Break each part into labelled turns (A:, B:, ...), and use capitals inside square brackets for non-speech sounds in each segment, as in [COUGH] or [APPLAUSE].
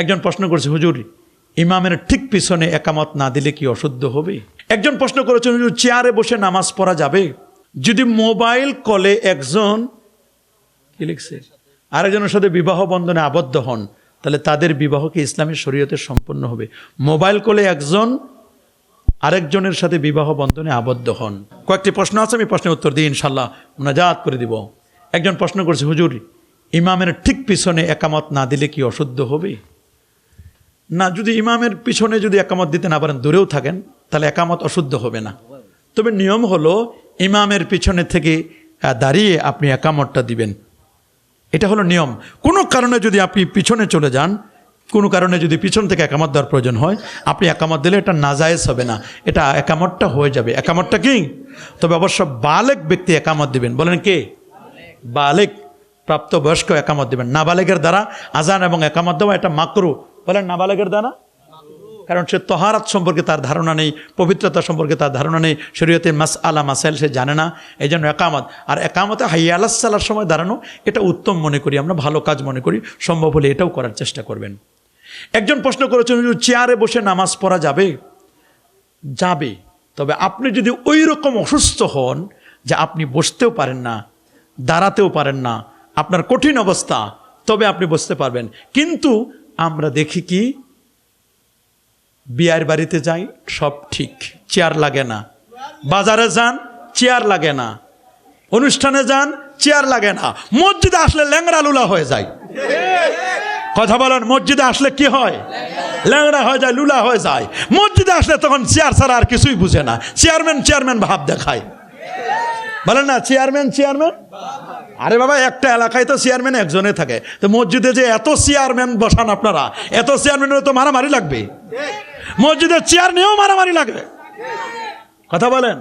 A: একজন প্রশ্ন করছে, হুজুর, ইমামের ঠিক পিছনে একামত না দিলে কি অশুদ্ধ হবে? একজন প্রশ্ন করেছেন, হুজুর, চেয়ারে বসে নামাজ পড়া যাবে? যদি মোবাইল কলে একজন কি লিখছে? আরেকজনের সাথে বিবাহ বন্ধনে আবদ্ধ হন, তাহলে তাদের বিবাহ কি ইসলামী শরীয়তে সম্পন্ন হবে? মোবাইল কলে একজন, আরেকজনের সাথে বিবাহ বন্ধনে আবদ্ধ হন। কয়েকটি প্রশ্ন আছে, আমি প্রশ্নের উত্তর দিই ইনশাল্লাহ মোনাজাত করে দিব। একজন প্রশ্ন করছে, হুজুর, ইমামের ঠিক পিছনে একামত না দিলে কি অশুদ্ধ হবে? না, যদি ইমামের পিছনে যদি একামত দিতে না পারেন, দূরেও থাকেন, তাহলে একামত অশুদ্ধ হবে না। তবে নিয়ম হলো, ইমামের পিছনে থেকে দাঁড়িয়ে আপনি একামতটা দিবেন। এটা হলো নিয়ম। কোনো কারণে যদি আপনি পিছনে চলে যান, কোনো কারণে যদি পিছন থেকে একামত দেওয়ার প্রয়োজন হয়, আপনি একামত দিলে এটা নাজায়েজ হবে না। এটা একামতটা হয়ে যাবে। একামতটা কি? তবে অবশ্য বালেক ব্যক্তি একামত দিবেন। বলেন কে? বালেক। প্রাপ্তবয়স্ক একামত দিবেন। নাবালেকের দ্বারা আজান এবং একামত দেওয়া এটা মাকরু। বলেন নাবালেকের দানা? কারণ সে তহারাত সম্পর্কে তার ধারণা নেই, পবিত্রতা সম্পর্কে তার ধারণা নেই, শরীয়তের মাস আলা মাসাইল সে জানে না এই জন্য একামত। আর একামতে হাইয়া আলাহ সাল্লার সময় দাঁড়ানো, এটা উত্তম মনে করি আমরা, ভালো কাজ মনে করি, সম্ভব হলে এটাও করার চেষ্টা করবেন। একজন প্রশ্ন করেছেন চেয়ারে বসে নামাজ পড়া যাবে? যাবে। তবে আপনি যদি ওই রকম অসুস্থ হন, যে আপনি বসতেও পারেন না, দাঁড়াতেও পারেন না, আপনার কঠিন অবস্থা, তবে আপনি বসতে পারবেন। কিন্তু আমরা দেখি কি? বিয়ের বাড়িতে যাই, সব ঠিক, চেয়ার লাগে না। বাজারে যান, চেয়ার লাগে না। অনুষ্ঠানে যান, চেয়ার লাগে না। মসজিদে আসলে ল্যাংড়া লুলা হয়ে যায়। কথা বলেন, মসজিদে আসলে কি হয়? ল্যাংড়া হয়ে যায়, লুলা হয়ে যায়। মসজিদে আসলে তখন চেয়ার ছাড়া আর কিছুই বুঝে না। চেয়ারম্যান চেয়ারম্যান ভাব দেখায়। বলেন না চেয়ারম্যান চেয়ারম্যান আরে বাবা, একটা এলাকায় তো চেয়ারম্যান একজনে থাকে। তো মসজিদে যে এত চেয়ারম্যান বসান আপনারা, এত চেয়ারম্যানের তো মারামারি লাগবে। মসজিদে চেয়ার নিয়েও মারামারি লাগবে। কথা বলেন।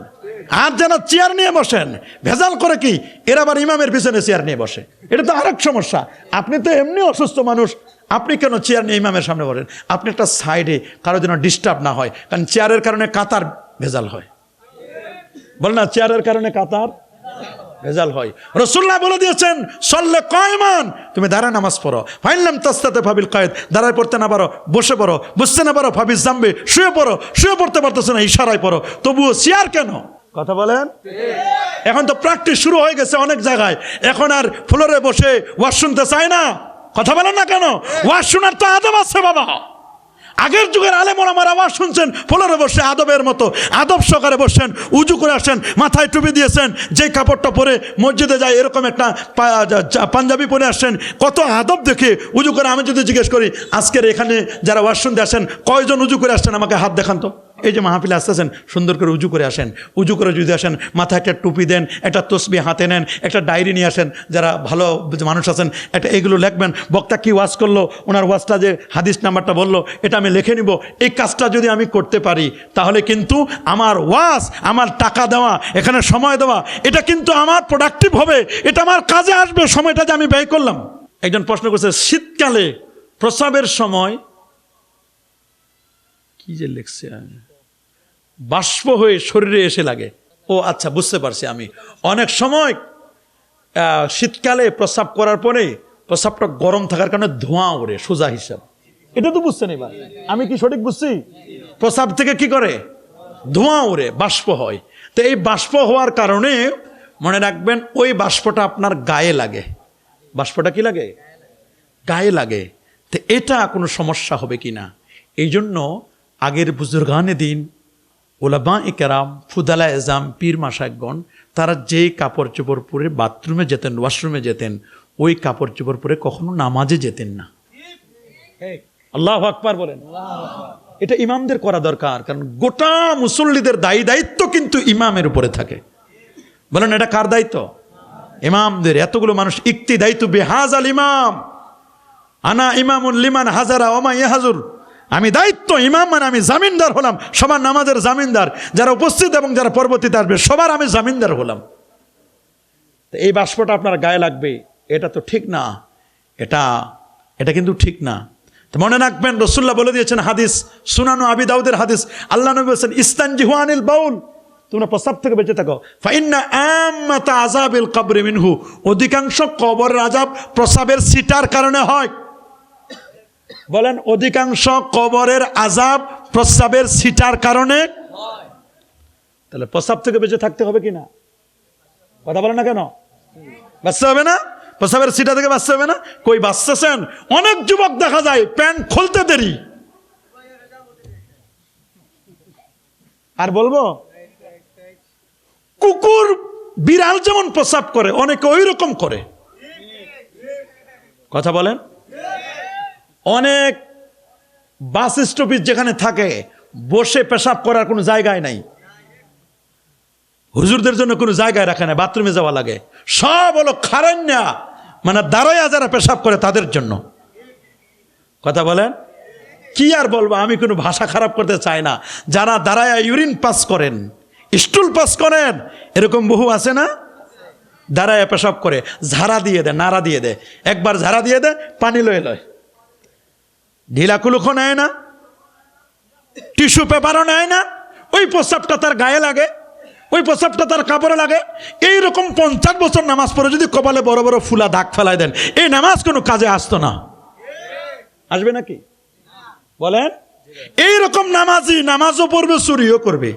A: আর যেন চেয়ার নিয়ে বসেন, ভেজাল করে কি? এরা আবার ইমামের পিছনে চেয়ার নিয়ে বসে। এটা তো আরেক সমস্যা। আপনি তো এমনি অসুস্থ মানুষ, আপনি কেন চেয়ার নিয়ে ইমামের সামনে বসেন? আপনি একটা সাইডে কারও যেন ডিস্টার্ব না হয়, কারণ চেয়ারের কারণে কাতার ভেজাল হয়। বল না, চেয়ারের কারণে কাতার? ভেজাল হয়। রসুল্লাহ বলে দিয়েছেন, সল্লে কয়মান। তুমি দাঁড়ায় নামাজ পড়ো। ফাইনলাম তাস্তাতে ফাবিল কয়েদ। দাঁড়ায় পড়তে না পারো, বসে পড়ো। বুঝতে না পারো, ফাবিস জামবে। শুয়ে পড়ো, শুয়ে পড়তে পারতেছো না, ইশারায় পড়ো। তবুও চেয়ার কেন? কথা বলেন? এখন তো প্র্যাকটিস শুরু হয়ে গেছে অনেক জায়গায়। এখন আর ফ্লোরে বসে ওয়াজ শুনতে চায় না। কথা বলেন না কেন? ওয়াজ শোনার তো আদব আছে, বাবা। আগের যুগের আলেমর আমার আওয়াজ শুনছেন, ফলরে বসে আদবের মতো। আদব সকারে বসছেন, উজু করে আসেন মাথায় টুপি দিয়েছেন, যে কাপড়টা পরে মসজিদে যায় এরকম একটা পাঞ্জাবি পরে আসছেন, কত আদব দেখে উজু করে আমি যদি জিজ্ঞেস করি, আজকের এখানে যারা ওয়াজ শুনতে আসেন, কয়জন উজু করে আসছেন আমাকে হাত দেখান তো। এই যে মাহফিলে আসতেছেন, সুন্দর করে উজু করে আসেন, উজু করে যদি আসেন, মাথায় একটা টুপি দেন, একটা তসবি হাতে নেন, একটা ডায়েরি নিয়ে আসেন, যারা ভালো মানুষ আছেন, একটা এগুলো লিখবেন, বক্তা কি ওয়াজ করল, ওনার ওয়াজটা যে হাদিস নাম্বারটা বলল, এটা আমি লিখে নিব, এই কাজটা যদি আমি করতে পারি, তাহলে কিন্তু আমার ওয়াজ, আমার টাকা দেওয়া, এখানে সময় দেওয়া, এটা কিন্তু আমার প্রোডাক্টিভ হবে, এটা আমার কাজে আসবে, সময়টা যে আমি ব্যয় করলাম। একজন প্রশ্ন করছে, শীতকালে প্রস্রাবের সময় কি যে লিখছে? বাষ্প হয়ে শরীরে এসে লাগে। ও আচ্ছা বুঝতে পারছি আমি। অনেক সময় শীতকালে প্রস্রাব করার পরে প্রস্রাবটা গরম থাকার কারণে ধোঁয়া ওড়ে, সোজা হিসাব। এটা তো বুঝছেন এবার। আমি কি সঠিক বুঝছি? প্রস্রাব থেকে কি করে? ধোঁয়া ওড়ে, বাষ্প হয়। তো এই বাষ্প হওয়ার কারণে মনে রাখবেন, ওই বাষ্পটা আপনার গায়ে লাগে। বাষ্পটা কি লাগে? গায়ে লাগে। তো এটা কোনো সমস্যা হবে কি না এই জন্য আগের বুজুর্গানে দিন ওলামা কেরাম, ফুদালা এজাম, পীর মাসাকগণ তারা যে কাপড় চোপড় পরে বাথরুমে যেতেন, ওয়াশরুমে যেতেন, ওই কাপড় চোপড় পরে কখনো নামাজে যেতেন না। আল্লাহ আকবার বলেন। এটা ইমামদের করা দরকার, কারণ গোটা মুসল্লিদের দায়ী দায়িত্ব কিন্তু ইমামের উপরে থাকে। বলেন, এটা কার দায়িত্ব? ইমামদের। এতগুলো মানুষ ইকতি দায়িত্ব, বেহাজ আল ইমাম। আনা ইমামুল লিমান হাজারা ওমা ইহাজুর আমি দায়িত্ব ইমাম মানে আমি জামিনদার হলাম, সবার নামাজের জামিনদার। যারা উপস্থিত এবং যারা পরবর্তীতে আসবে, সবার আমি জামিনদার হলাম। এই বাষ্পটা আপনার গায়ে লাগবে, এটা তো ঠিক না। এটা এটা কিন্তু ঠিক না। তো মনে রাখবেন রসুল্লাহ বলে দিয়েছেন হাদিস, সুনানু আবি দাউদের হাদিস, আল্লাহ নবী বলছেন ইস্তান জিহুয়ানিল বাউল। তোমরা প্রস্তাব থেকে বেঁচে থাকো। আম্মাতা আযাবিল কবরি মিনহু। অধিকাংশ কবর আজাব প্রস্রাবের সিটার কারণে হয়। বলেন, অধিকাংশ কবরের আজাব প্রস্রাবের সিটার কারণে? তাহলে প্রস্রাব থেকে বেঁচে থাকতে হবে কি না? কথা বলেন না কেন? বাঁচতে হবে না? প্রস্রাবের সিটা থেকে বাঁচতে হবে না? কই বাঁচতেছেন? অনেক যুবক দেখা যায় প্যান্ট খুলতে দেরি। আর বলব, কুকুর, বিড়াল যেমন প্রস্রাব করে, অনেকে ওই রকম করে। কথা বলেন? অনেক বাস স্টপেজ যেখানে থাকে, বসে পেশাব করার কোনো জায়গায় নাই। হুজুরদের জন্য কোনো জায়গায় রাখে না, বাথরুমে যাওয়া লাগে। সব হলো খারান্যা মানে দাঁড়াইয়া যারা পেশাব করে তাদের জন্য। কথা বলেন? কি আর বলব, আমি কোনো ভাষা খারাপ করতে চাই না। যারা দাঁড়ায়া ইউরিন পাস করেন, স্টুল পাস করেন, এরকম বহু আছে না? দাঁড়ায় পেশাব করে, ঝাড়া দিয়ে দেয় নাড়া দিয়ে দেয় একবার ঝাড়া দিয়ে দেয় পানি লয়ে লয়। ঢিলা কুলুখো নেয় না, টিস্যু পেপারও নেয় না, ওই প্রস্রাবটা তার গায়ে লাগে, ওই প্রস্রাবটা তার কাপড়ে লাগে। এই রকম পঞ্চাশ বছর নামাজ পড়ে যদি কপালে বড় বড় ফুলা দাগ ফেলাই দেন, এই নামাজ কোনো কাজে আসতো না। আসবে নাকি? বলেন? এই রকম নামাজি নামাজও পড়বে, চুরিও করবে।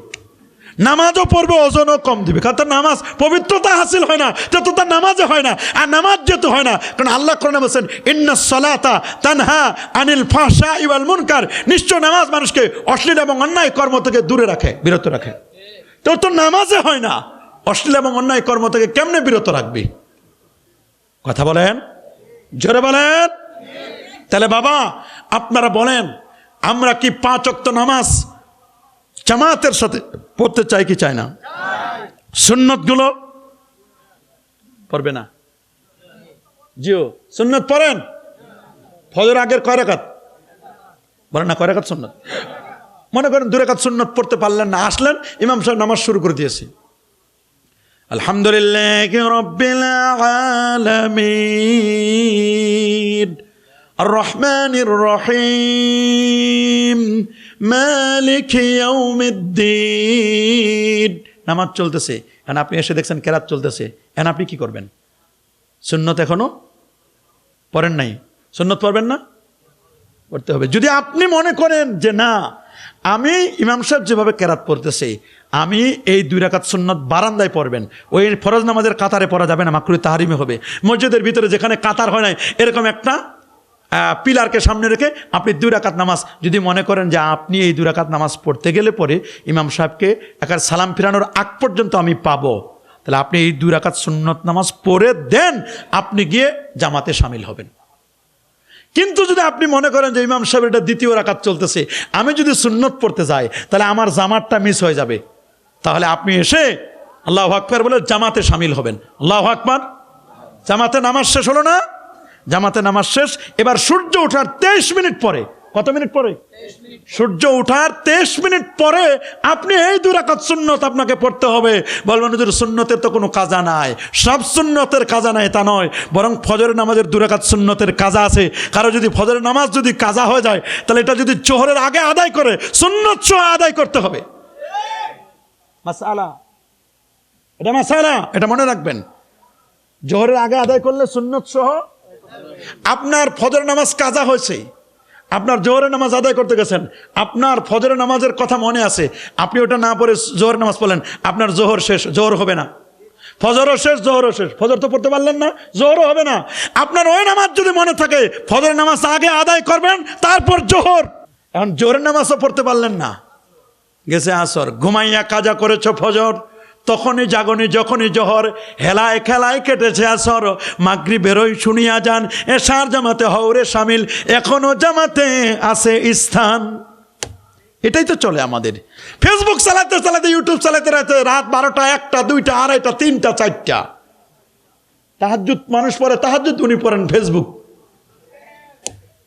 A: নামাজও পড়বে, ওজনও কম দিবে। কারণ তার নামাজ পবিত্রতা হাসিল হয় না তো তার নামাজে হয় না, আর নামাজ যেহেতু হয় না, কারণ আল্লাহ কোরআনে বলছেন, ইন্না সলাতা তানহা আনিল ফাশা ইওয়াল মুনকার। নিশ্চয় নামাজ মানুষকে অশ্লীল এবং অন্যায় কর্ম থেকে দূরে রাখে, বিরত রাখে। তো তো নামাজে হয় না, অশ্লীল এবং অন্যায় কর্ম থেকে কেমনে বিরত রাখবি? কথা বলেন? জোরে বলেন? তাহলে বাবা, আপনারা বলেন, আমরা কি পাঁচ অক্ত নামাজ জামাতের সাথে পড়তে চায় কি চায় না? সুন্নতগুলো পড়বে না। জিও, সুন্নত পড়েন? ফজর আগের কয় বলেন না, কয় সুন্নত? মনে করেন দূরে কাজ সুন্নত পড়তে পারলেন না, আসলেন, ইমাম সাহেব নামাজ শুরু করে দিয়েছি। আলহামদুলিল্লাহ আর মালিক নামাজ চলতেছে। এখন আপনি এসে দেখছেন কেরাত চলতেছে। এখন আপনি কি করবেন? সুন্নত এখনও পড়েন নাই। সুন্নত পড়বেন না? পড়তে হবে। যদি আপনি মনে করেন যে না, আমি ইমাম সাহেব যেভাবে কেরাত পড়তেছি, আমি এই দুই রাকাত সুন্নত বারান্দায় পড়বেন, ওই ফরজ নামাজের কাতারে পড়া যাবে না মাকড়ি তাহারিমে হবে। মসজিদের ভিতরে যেখানে কাতার হয় নাই, এরকম একটা পিলারকে সামনে রেখে আপনি দুই রাকাত নামাজ, যদি মনে করেন যে আপনি এই দুই রাকাত নামাজ পড়তে গেলে পরে ইমাম সাহেবকে একার সালাম ফিরানোর আগ পর্যন্ত আমি পাবো। তাহলে আপনি এই দুই রাকাত সুন্নত নামাজ পড়ে দেন, আপনি গিয়ে জামাতে সামিল হবেন। কিন্তু যদি আপনি মনে করেন যে ইমাম সাহেব এটা দ্বিতীয় রাকাত চলতেছে, আমি যদি সুন্নত পড়তে যাই, তাহলে আমার জামাতটা মিস হয়ে যাবে। তাহলে আপনি এসে আল্লাহ আকবর বলে জামাতে সামিল হবেন। আল্লাহ আকবর। জামাতে নামাজ শেষ হলো না? জামাতে নামাজ শেষ, এবার সূর্য ওঠার তেইশ মিনিট পরে। কত মিনিট পরে? সূর্য ওঠার তেইশ মিনিট পরে আপনি এই দুরাকাত সুন্নত আপনাকে পড়তে হবে। বলবেন সুন্নতের তো কোনো কাজা নাই। সব সুন্নতের কাজা নাই, তা নয়। বরং ফজরের নামাজের দুরাকাত সুন্নতের কাজা আছে। কারও যদি ফজরের নামাজ যদি কাজা হয়ে যায়, তাহলে এটা যদি চোহরের আগে আদায় করে, সুন্নত সহ আদায় করতে হবে। মাসালা। এটা মাসালা। এটা মনে রাখবেন। জোহরের আগে আদায় করলে সুন্নত সহ আপনার ফজর নামাজ কাজা হয়েছে। আপনার জোহরের নামাজ আদায় করতে গেছেন। আপনার ফজরের নামাজের কথা মনে আছে। আপনি ওটা না পড়ে জোহর নামাজ পড়লেন। আপনার জোহর শেষ, জোহর হবে না। ফজরও শেষ, জোহরও শেষ। ফজর তো পড়তে পারলেন না, জোহরও হবে না। আপনার ওই নামাজ যদি মনে থাকে, ফজরের নামাজ আগে আদায় করবেন, তারপর জোহর। এখন জোহরের নামাজও পড়তে পারলেন না। গেছে আসর, ঘুমাইয়া কাজা করেছ ফজর। তখনই জাগনি, যখনই জহর, হেলায় খেলায় কেটেছে আসর। মাগরি বেরোই শুনিয়া যান এসার জামাতে হৌরে সামিল, এখনও জামাতে আছে স্থান। এটাই তো চলে আমাদের। ফেসবুক চালাতে চালাতে ইউটিউব চালাতে চালাতে রাত বারোটা, একটা, দুইটা, আড়াইটা, তিনটা, চারটা। তাহাজুদ মানুষ পড়ে তাহাজুদ উনি পড়েন ফেসবুক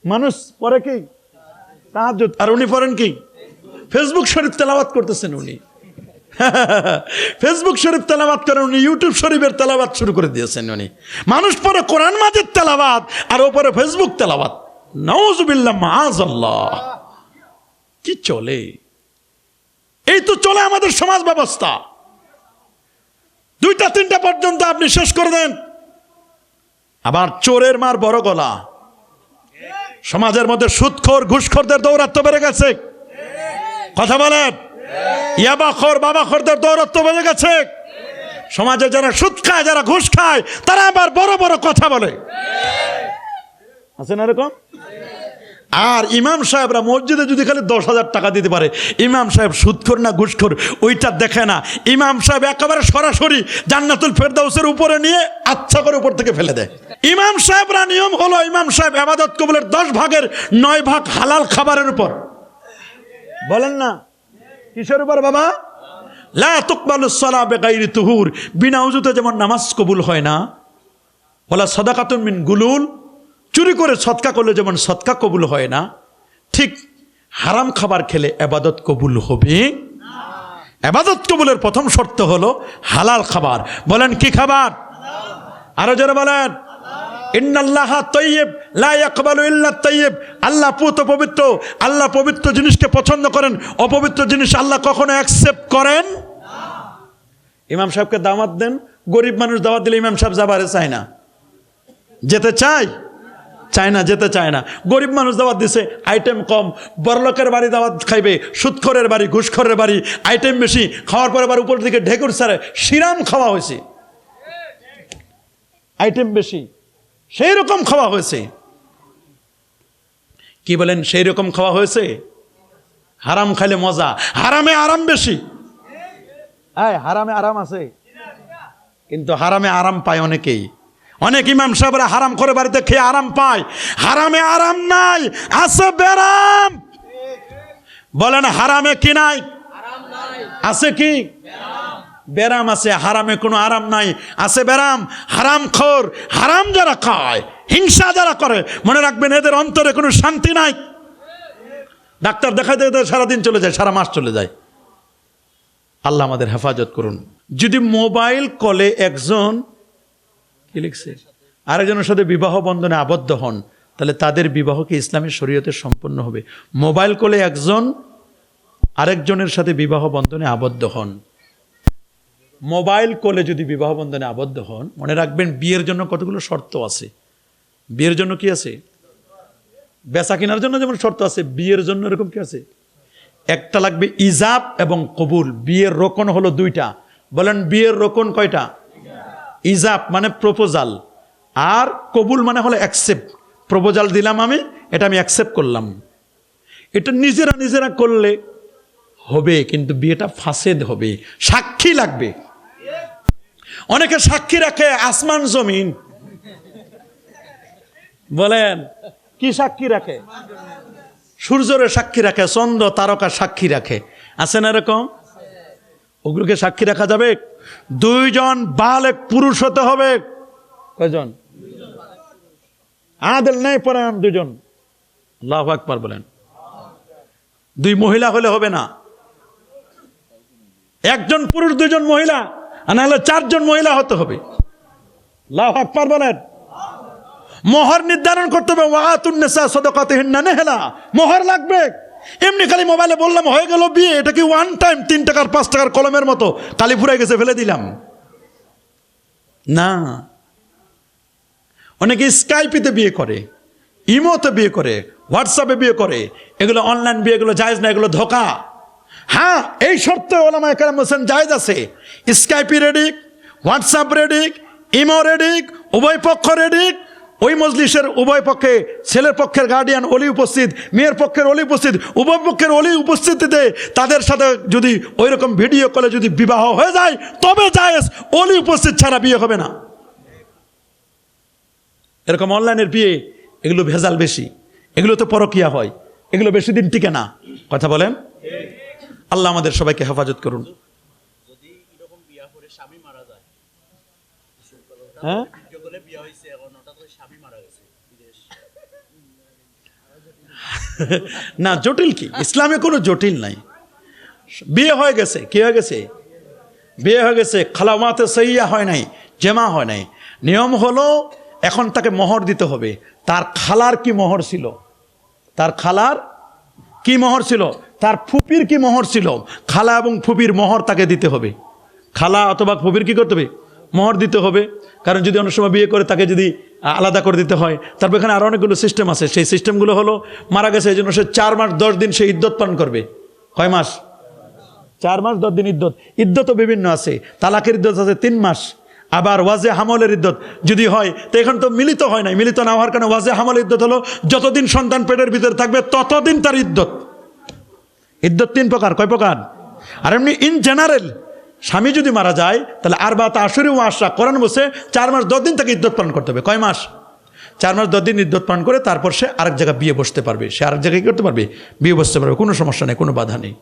A: মানুষ পরে কি? তাহাজুদ আর উনি পড়েন কি? ফেসবুক শরীফ তেলাওয়াত করতেছেন উনি। [LAUGHS] ফেসবুক শরীফ তেলাবাত করেন উনি ইউটিউব শরীফের তেলাবাত শুরু করে দিয়েছেন উনি। মানুষ পরে কোরআন মাঝের তেলাবাত আর ওপরে ফেসবুক তেলাবাত নওয়াজুবিল্লাহ মাআজাল্লাহ কি চলে? এই তো চলে আমাদের সমাজ ব্যবস্থা। দুইটা, তিনটা পর্যন্ত আপনি শেষ করে দেন। আবার চোরের মার বড় গলা। সমাজের মধ্যে সুদখোর, ঘুষখোরদের দৌরাত্ম বেড়ে গেছে। কথা বলেন। ইয়াবাখোর, বাবাখোরদের দৌরাত্ম বেড়ে গেছে। সমাজে যারা সুদ খায়, যারা ঘুষ খায়, তারা আবার বড় বড় কথা বলে। আছে না এরকম? আর ইমাম সাহেবরা মসজিদে যদি খালি দশ হাজার টাকা দিতে পারে, ইমাম সাহেব সুদখোর না ঘুষখোর, ওইটা দেখে না। ইমাম সাহেব একেবারে সরাসরি জান্নাতুল ফেরদাউসের উপরে নিয়ে আচ্ছা করে উপর থেকে ফেলে দেয়। ইমাম সাহেবরা নিয়ম হলো, ইমাম সাহেব আবাদত কবলের দশ ভাগের নয় ভাগ হালাল খাবারের উপর। বলেন না। কিসের উপর বাবা? লা তুকবালু সলা বেগাইরি তুহুর। বিনা উজুতে যেমন নামাজ কবুল হয় না বলা সদাকাতুন মিন গুলুল। চুরি করে সৎকা করলে যেমন সৎকা কবুল হয় না, ঠিক হারাম খাবার খেলে আবাদত কবুল হবে। আবাদত কবুলের প্রথম শর্ত হলো হালাল খাবার। বলেন কি খাবার? আরও যারা বলেন। ইন্নাল্লাহ তৈয়ব, লা ইয়াকবালু ইল্লা তৈয়ব। আল্লাহ পুত পবিত্র, আল্লাহ পবিত্র জিনিসকে পছন্দ করেন, অপবিত্র জিনিস আল্লাহ কখনো অ্যাকসেপ্ট করেন? ইমাম সাহেবকে দাওয়াত দেন, গরিব মানুষ দাওয়াত দিলে ইমাম সাহেব যাবারে চায় না। যেতে চায়? চায় না, যেতে চায় না। গরিব মানুষ দাওয়াত দিছে আইটেম কম, বড়লোকের বাড়ি দাওয়াত খাইবে সুৎখরের বাড়ি, ঘুষখরের বাড়ি আইটেম বেশি, খাওয়ার পরে আবার উপর দিকে ঢেকুর সারে শিরাম খাওয়া হয়েছে। আইটেম বেশি। সেই রকম খাওয়া হয়েছে। কি বলেন সেই রকম খাওয়া হয়েছে? হারাম খাইলে মজা, হারামে আরাম বেশি। হ্যাঁ হারামে আরাম আছে। কিন্তু হারামে আরাম পায় অনেকেই। অনেক ইমাম সাহেবরা হারাম করে বাড়িতে খেয়ে আরাম পায়। হারামে আরাম নাই, আছে বেরাম বলেন, হারামে কি নাই? আছে কি? বেরাম আছে, হারামে কোনো আরাম নাই। আছে বেরাম, হারাম খোর, হারাম যারা খায়, হিংসা যারা করে, মনে রাখবেন এদের অন্তরে কোনো শান্তি নাই। ডাক্তার দেখাইতে দেখাইতে সারাদিন চলে যায়, সারা মাস চলে যায়। আল্লাহ আমাদের হেফাজত করুন। যদি মোবাইল কলে একজন, কি লিখছে? আরেকজনের সাথে বিবাহ বন্ধনে আবদ্ধ হন, তাহলে তাদের বিবাহকে ইসলামের শরীয়তে সম্পন্ন হবে। মোবাইল কলে একজন, আরেকজনের সাথে বিবাহ বন্ধনে আবদ্ধ হন। মোবাইল কোলে যদি বিবাহ বন্ধনে আবদ্ধ হন, মনে রাখবেন বিয়ের জন্য কতগুলো শর্ত আছে। বিয়ের জন্য কি আছে? বেচা কেনার জন্য যেমন শর্ত আছে, বিয়ের জন্য এরকম কি আছে? একটা লাগবে ইজাব এবং কবুল। বিয়ের রোকন হলো দুইটা। বলেন, বিয়ের রোকন কয়টা? ইজাব মানে প্রপোজাল। আর কবুল মানে হলো অ্যাকসেপ্ট প্রপোজাল দিলাম আমি, এটা আমি অ্যাকসেপ্ট করলাম। এটা নিজেরা নিজেরা করলে হবে, কিন্তু বিয়েটা ফাঁসেদ হবে। সাক্ষী লাগবে। অনেকে সাক্ষী রাখে, আসমান জমিন। বলেন, কি সাক্ষী রাখে? সূর্যরে সাক্ষী রাখে, চন্দ্র, তারকা সাক্ষী রাখে। আছে না এরকম? ওগুলোকে সাক্ষী রাখা যাবে? দুইজন বালেক পুরুষ হতে হবে। কয়জন? আদেল নেই পরায়ণ দুজন আল্লাহ আকবার বলেন। দুই মহিলা হলে হবে না। একজন পুরুষ দুজন মহিলা। আর নাহলে চারজন মহিলা হতে হবে। লাভ আকবার বলেন। মোহর নির্ধারণ করতে হবে। ওয়াতুন্নেসা না মোহর লাগবে। এমনি খালি মোবাইলে বললাম, হয়ে গেল বিয়ে। এটা কি ওয়ান টাইম তিন টাকার, পাঁচ টাকার কলমের মতো? কালি ফুরাই গেছে, ফেলে দিলাম। না। অনেকে স্কাইপিতে বিয়ে করে ইমোতে বিয়ে করে হোয়াটসঅ্যাপে বিয়ে করে। এগুলো অনলাইন বিয়েগুলো, জায়জ না, এগুলো ধোকা। হ্যাঁ এই শর্তে ওলামা একরাম হোসেন জায়জ আছে। স্কাইপি রেডিক হোয়াটসঅ্যাপ রেডিক ইমো রেডিক উভয় পক্ষ রেডিক ওই মজলিসের উভয় পক্ষে, ছেলের পক্ষের গার্ডিয়ান অলি উপস্থিত, মেয়ের পক্ষের অলি উপস্থিত, উভয় পক্ষের অলি উপস্থিতিতে তাদের সাথে যদি ওই রকম ভিডিও কলে যদি বিবাহ হয়ে যায়, তবে জায়েজ, অলি উপস্থিত ছাড়া বিয়ে হবে না। এরকম অনলাইনের বিয়ে, এগুলো ভেজাল বেশি। এগুলো তো পরকিয়া হয়। এগুলো বেশি দিন টিকে না। কথা বলেন? আল্লাহ আমাদের সবাইকে হেফাজত করুন। হ্যাঁ? [LAUGHS] না জটিল কি? ইসলামে কোনো জটিল নাই। বিয়ে হয়ে গেছে কি হয়ে গেছে? বিয়ে হয়ে গেছে খালামাতে সইয়া হয় নাই জেমা হয় নাই। নিয়ম হলো এখন তাকে মোহর দিতে হবে। তার খালার কি মোহর ছিল? তার খালার কি মোহর ছিল? তার ফুপির কি মোহর ছিল? খালা এবং ফুপির মোহর তাকে দিতে হবে। খালা অথবা ফুপির কি করতে হবে? মোহর দিতে হবে। কারণ যদি অনেক সময় বিয়ে করে তাকে যদি আলাদা করে দিতে হয়, তারপর এখানে আরও অনেকগুলো সিস্টেম আছে। সেই সিস্টেমগুলো হলো, মারা গেছে এই জন্য সে চার মাস দশ দিন সে ইদ্যত পালন করবে। কয় মাস? চার মাস, দশ দিন ইদ্যত। ইদ্যতও বিভিন্ন আছে। তালাকের ইদ্যত আছে তিন মাস। আবার ওয়াজে হামলের ইদ্যত যদি হয়, তো এখন তো মিলিত হয় নাই। মিলিত না হওয়ার কারণে ওয়াজে হামল ইদ্যত হলো, যতদিন সন্তান পেটের ভিতরে থাকবে, ততদিন তার ইদ্যত। ইদ্যত তিন প্রকার, কয় প্রকার? আর এমনি ইন জেনারেল স্বামী যদি মারা যায়, তাহলে আর বা তা আসরে ও আশরা করান বসে চার মাস দশ দিন তাকে ইদ্যত পালন করতে হবে। কয় মাস? চার মাস দশ দিন ইদ্যত পালন করে তারপর সে আরেক জায়গায় বিয়ে বসতে পারবে। সে আরেক জায়গায় করতে পারবে? বিয়ে বসতে পারবে। কোনো সমস্যা নেই, কোনো বাধা নেই।